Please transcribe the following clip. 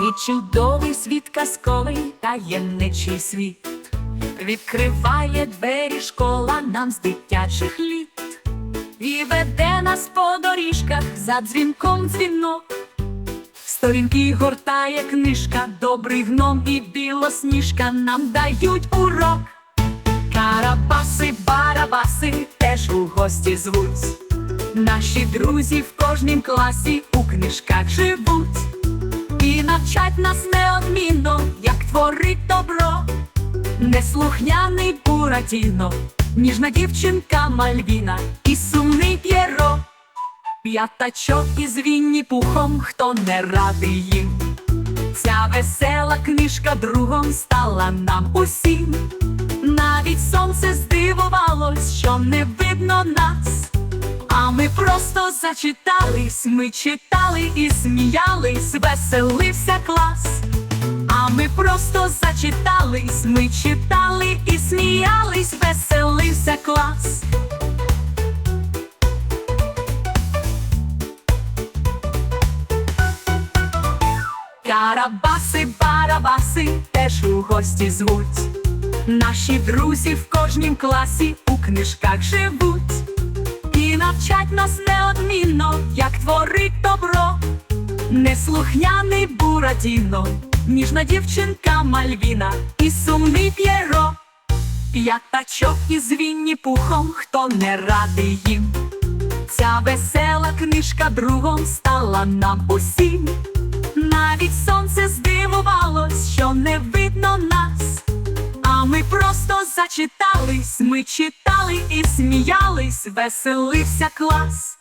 Світ чудовий, світ казковий, таємничий світ. Відкриває двері школа нам з дитячих літ. І веде нас по доріжках за дзвінком дзвінок. Сторінки гортає книжка, добрий гном і білосніжка нам дають урок. Карабаси, барабаси теж у гості звуть. Наші друзі в кожнім класі у книжках живуть. Навчать нас неодмінно, як творить добро. Неслухняний Буратіно, ніжна дівчинка Мальвіна і сумний П'єро. П'ятачок із Вінні пухом, хто не радий їм. Ця весела книжка другом стала нам усім. Ми просто зачитались, ми читали і сміялись, веселився клас. А ми просто зачитались, ми читали і сміялись, веселився клас. Карабаси, барабаси теж у гості звуть. Наші друзі в кожнім класі у книжках живуть. Навчать нас неодмінно, як творить добро. Неслухняний Буратіно, ніжна дівчинка Мальвіна і сумний П'єро. П'ятачок із Вінні пухом, хто не радий їм. Ця весела книжка другом стала нам усім. Навіть сонце здивувалось, що не видно нас. А ми просто зачитались, ми читали і сміялись, веселився клас.